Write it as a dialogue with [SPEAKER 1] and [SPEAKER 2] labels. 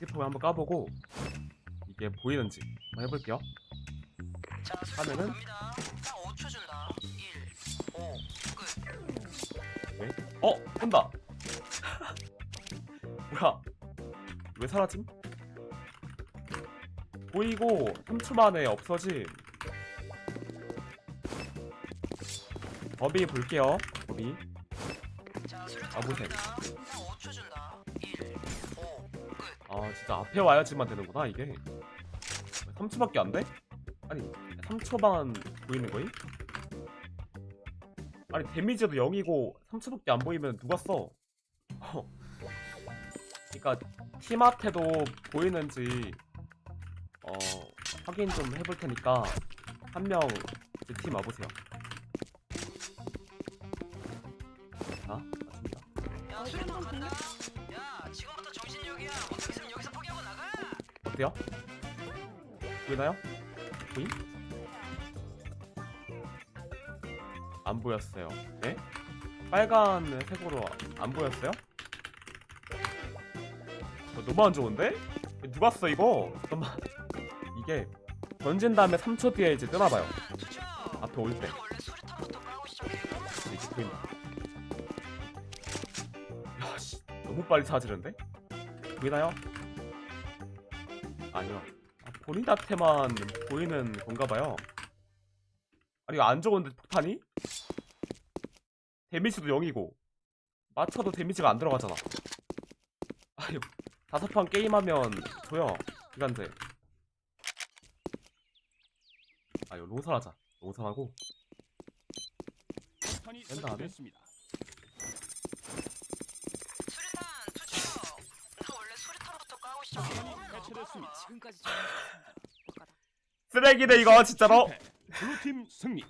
[SPEAKER 1] 스티퍼 한번 까보고 이게 보이는지 한번 해볼게요.
[SPEAKER 2] 자,
[SPEAKER 1] 하면은?
[SPEAKER 2] 갑니다. 딱 5초 준다. 1, 5, 끝.
[SPEAKER 1] 어, 온다. 뭐야? 왜 사라짐? 보이고 3초 만에 없어짐. 법이 볼게요.
[SPEAKER 2] 자, 수류탄
[SPEAKER 1] 아, 보세요.
[SPEAKER 2] 갑니다. 딱 5초 준다. 1, 5, 끝.
[SPEAKER 1] 아 진짜 앞에 와야지만 되는구나 이게 3초밖에 안 돼? 아니 3초만 보이는 거임? 아니 데미지도 0이고 3초밖에 안 보이면 누가 써? 어. 그니까 팀한테도 보이는지 어 확인 좀 해볼 테니까 한명제팀 와보세요 자 맞습니다.
[SPEAKER 2] 야,
[SPEAKER 1] 어때요? 보이나요? 보임? 안 보였어요. 네? 빨간 색으로 안 보였어요? 어, 너무 안 좋은데? 누가 써 이거? 잠깐만. 이게 던진 다음에 3초 뒤에 이제 뜨나봐요. 앞에 올 때.
[SPEAKER 2] 우리가 원래 수류탄부터 까고 시작해.
[SPEAKER 1] 이렇게 보인다. 야씨 너무 빨리 찾으는데? 보이나요? 아니요. 아, 본인한테만 보이는 건가봐요. 아니 이거 안 좋은데 폭탄이? 데미지도 0이고 맞춰도 데미지가 안 들어가잖아. 아니 다섯 판 게임하면 줘요 기간제. 아 이거 로선하자. 로선하고
[SPEAKER 3] 폭탄이
[SPEAKER 1] 뺀 다음에?
[SPEAKER 2] 지금까지 잘해줬습니다.
[SPEAKER 1] 쓰레기네 이거 진짜로.
[SPEAKER 3] 블루팀 승리.